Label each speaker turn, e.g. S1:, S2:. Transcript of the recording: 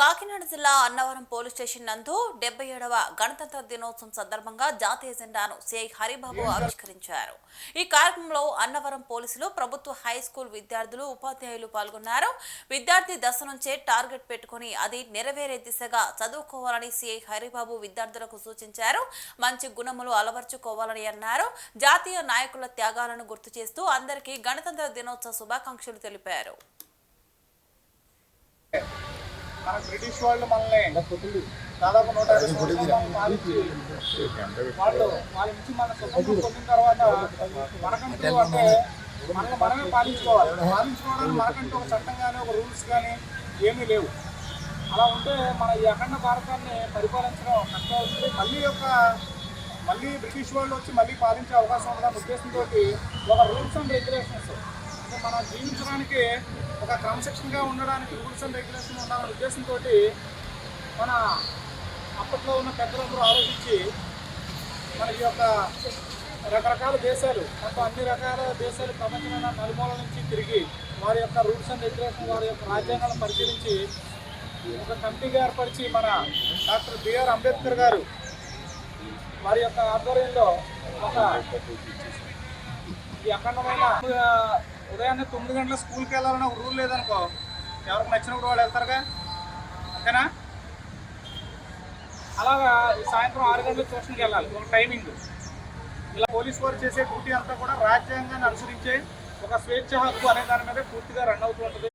S1: కాకినాడ జిల్లా Annavaram police station నందు డెబ్బై ఏడవ గణతంత్ర దినోత్సవం సందర్భంగా జాతీయ జెండాను సిఐ హరిబాబు ఆవిష్కరించారు. ఈ కార్యక్రమంలో అన్నవరం పోలీసులు ప్రభుత్వ హై స్కూల్ విద్యార్థులు ఉపాధ్యాయులు పాల్గొన్నారు. విద్యార్థి దశ నుంచే టార్గెట్ పెట్టుకుని అది నెరవేరే దిశగా చదువుకోవాలని సిఐ హరిబాబు విద్యార్థులకు సూచించారు. మంచి గుణములు అలవర్చుకోవాలని అన్నారు. జాతీయ నాయకుల త్యాగాలను గుర్తు చేస్తూ అందరికీ గణతంత్ర దినోత్సవ శుభాకాంక్షలు తెలిపారు.
S2: మన బ్రిటిష్ వాళ్ళు మనల్ని దాదాపు నూట వాళ్ళు వాళ్ళ నుంచి మన స్వతంత్రం పొందిన తర్వాత మనకంటూ అంటే మనల్ని మనమే పాలించుకోవాలి. పాలించుకోవడానికి మనకంటూ ఒక చట్టం కానీ ఒక రూల్స్ కానీ ఏమీ లేవు. అలా ఉంటే మన ఈ అఖండ భారతాన్ని పరిపాలించడం కష్టం అవుతుంది. మళ్ళీ యొక్క మళ్ళీ బ్రిటిష్ వాళ్ళు వచ్చి మళ్ళీ పాలించే అవకాశం ఉందన్న ఉద్దేశంతో ఒక రూల్స్ అండ్ రెగ్యులేషన్స్ అంటే మనం జీవించడానికి ఒక క్రమశిక్షణగా ఉండడానికి రూల్స్ అండ్ రెగ్యులేషన్ ఉండాలనే ఉద్దేశంతో మన అప్పట్లో ఉన్న పెద్దలందరూ ఆలోచించి మనకి యొక్క రకరకాల దేశాలు మొత్తం అన్ని రకాల దేశాలు ప్రపంచమైన నలుమూల నుంచి తిరిగి వారి యొక్క రూల్స్ అండ్ రెగ్యులేషన్ వారి యొక్క రాజ్యాంగాలను పరిశీలించి ఒక కమిటీగా ఏర్పరిచి మన డాక్టర్ బిఆర్ అంబేద్కర్ గారు వారి యొక్క ఆధ్వర్యంలో ఒక ఈ అఖండమైన ఉదయాన్నే తొమ్మిది గంటల స్కూల్కి వెళ్ళాలని ఒక రూల్ లేదనుకో ఎవరికి నచ్చినప్పుడు వాళ్ళు వెళ్తారుగా? అంతేనా? అలాగా సాయంత్రం ఆరు గంటల ట్యూషన్కి వెళ్ళాలి ఒక టైమింగ్ ఇలా పోలీస్ వారు చేసే డ్యూటీ అంతా కూడా రాజ్యాంగాన్ని అనుసరించే ఒక స్వేచ్ఛ హక్కు అనే దాని మీద పూర్తిగా రన్ అవుతూ ఉంటుంది.